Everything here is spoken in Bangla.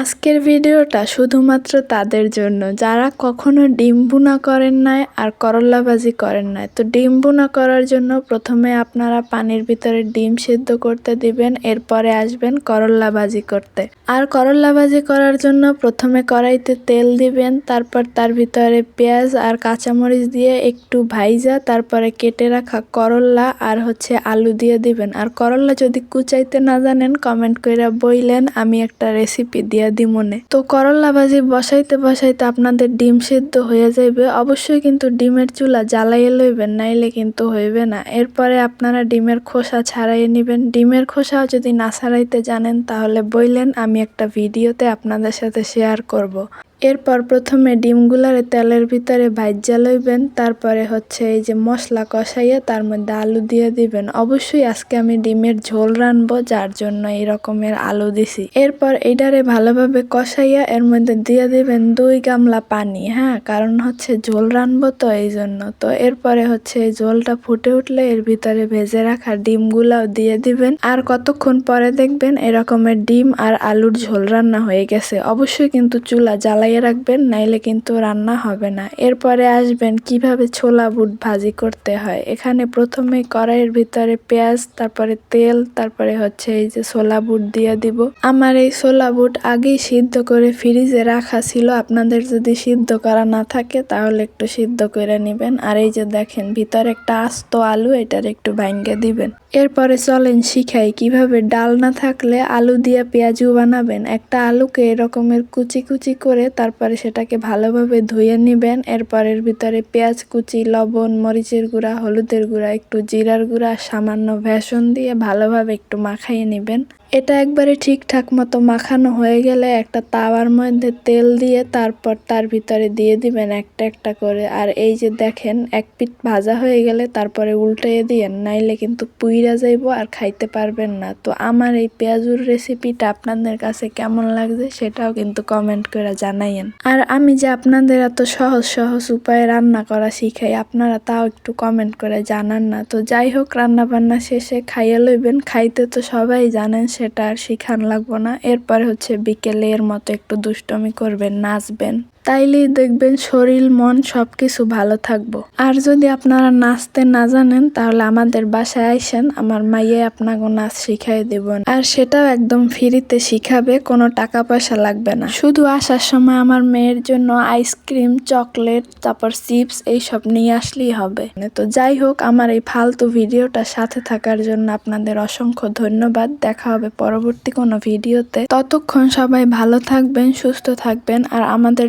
আজকের ভিডিওটা শুধুমাত্র তাদের জন্য। যারা কখনো ডিম ভুনা করেন নাই আর করল্লা ভাজি করেন নাই। তো ডিম ভুনা করার জন্য প্রথমে আপনারা পানির ভিতরে ডিম সিদ্ধ করতে দিবেন, এরপরে আসবেন করল্লা ভাজি করতে। আর করল্লা ভাজি করার জন্য প্রথমে কড়াইতে তেল দিবেন, তারপর তার ভিতরে পেঁয়াজ আর কাঁচামরিচ দিয়ে একটু ভাইজা, তারপরে কেটে রাখা করল্লা আর হচ্ছে আলু দিয়ে দিবেন। আর করল্লা যদি কুচাইতে না জানেন, কমেন্ট কইরা বইলেন, আমি একটা রেসিপি দিয়া দিমনে তো করল্লা ভাজি বসাইতে বসাইতে আপনাদের ডিম সিদ্ধ হয়ে যাইবে, অবশ্যই কিন্তু ডিমের চুলা জ্বালাইয়ে লইবেন, নাইলে কিন্তু হইবে না। এরপরে আপনারা ডিমের খোসা ছাড়াইয়ে নেবেন। ডিমের খোসাও যদি না ছাড়াইতে জানেন, তাহলে বইলেন, আমি একটা ভিডিওতে আপনাদের সাথে শেয়ার করব। এরপর প্রথমে ডিমগুলারে তেলের ভিতরে ভাজ্যা লইবেন, তারপরে হচ্ছে এই যে মশলা কষাইয়া তার মধ্যে আলু দিয়ে দিবেন। অবশ্যই আজকে আমি ডিমের ঝোল রানবো যার জন্য এই রকমের আলু দিছি। এরপর এইটারে ভালোভাবে কষাইয়া এর মধ্যে দিয়ে দিবেন দুই গামলা পানি হ্যাঁ? কারণ হচ্ছে ঝোল রানবো তো এই জন্য। তো এরপরে হচ্ছে এই ঝোলটা ফুটে উঠলে এর ভিতরে ভেজে রাখা ডিমগুলাও দিয়ে দিবেন। আর কতক্ষণ পরে দেখবেন এরকমের ডিম আর আলুর ঝোল রান্না হয়ে গেছে। অবশ্যই কিন্তু চুলা জ্বালা জ্বালাইয়ে রাখবেন, নাইলে কিন্তু রান্না হবে না। এরপরে আসবেন কীভাবে ছোলা বুট ভাজি করতে হয়। এখানে প্রথমে কড়াইয়ের ভিতরে পেঁয়াজ, তারপরে তেল, তারপরে হচ্ছে এই যে ছোলা বুট দিয়ে দিব। আমার এই ছোলা বুট আগেই সিদ্ধ করে ফ্রিজে রাখা ছিল। আপনাদের যদি সিদ্ধ করা না থাকে, তাহলে একটু সিদ্ধ করে নেবেন। আর এই যে দেখেন, ভিতরে একটা আস্ত আলু, এটার একটু ভাঙ্গে দিবেন। এরপরে চলেন শিখাই কীভাবে ডাল না থাকলে আলু দিয়ে পেঁয়াজু বানাবেন। একটা আলুকে এরকমের কুচি কুচি করে তারপরে সেটাকে ভালোভাবে ধুয়ে নেবেন। এরপরের ভিতরে পেঁয়াজ কুচি, লবণ, মরিচের গুঁড়া, হলুদের গুঁড়া, একটু জিরার গুঁড়া, সামান্য ভেষণ দিয়ে ভালোভাবে একটু মাখাইয়ে নেবেন। এটা একবারে ঠিকঠাক মতো মাখানো হয়ে গেলে একটা তাওয়ার মধ্যে তেল দিয়ে তারপর তার ভিতরে দিয়ে দিবেন একটা একটা করে। আর এই যে দেখেন, এক পিঠ ভাজা হয়ে গেলে তারপরে উল্টিয়ে দিয়েন, নাইলে কিন্তু পুইরা যাইব আর খাইতে পারবেন না। তো আমার এই পেঁয়াজুর রেসিপিটা আপনাদের কাছে কেমন লাগছে সেটাও কিন্তু কমেন্ট করে জানাইয়েন আর আমি যে আপনাদের এত সহজ সহজ উপায়ে রান্না করা শিখাই, আপনারা তাও একটু কমেন্ট করে জানান না। তো যাই হোক রান্না বান্না শেষে খাইয়ে লইবেন। খাইতে তো সবাই জানেন সেটা আর শিখান লাগবো না। এরপরে হচ্ছে বিকেলে এর মতো একটু দুষ্টমি করবেন, নাচবেন। তাইলেই দেখবেন শরীর, মন সব কিছু ভালো থাকব। আর যদি আপনারা নাচতে না জানেন, তাহলে আমাদের বাসায় আইসেন, আমার মাইয়ে আপনাকে নাচ শিখাই দেব। আর সেটাও একদম ফ্রিতে শিখাবে, কোনো টাকা পয়সা লাগবে না। শুধু আসার সময় আমার মেয়ের জন্য আইসক্রিম, চকলেট, তারপর চিপস এইসব নিয়ে আসলেই হবে। তো যাই হোক, আমার এই ফালতু ভিডিওটা সাথে থাকার জন্য আপনাদের অসংখ্য ধন্যবাদ। দেখা হবে পরবর্তী কোনো ভিডিওতে। ততক্ষণ সবাই ভালো থাকবেন, সুস্থ থাকবেন, আর আমাদের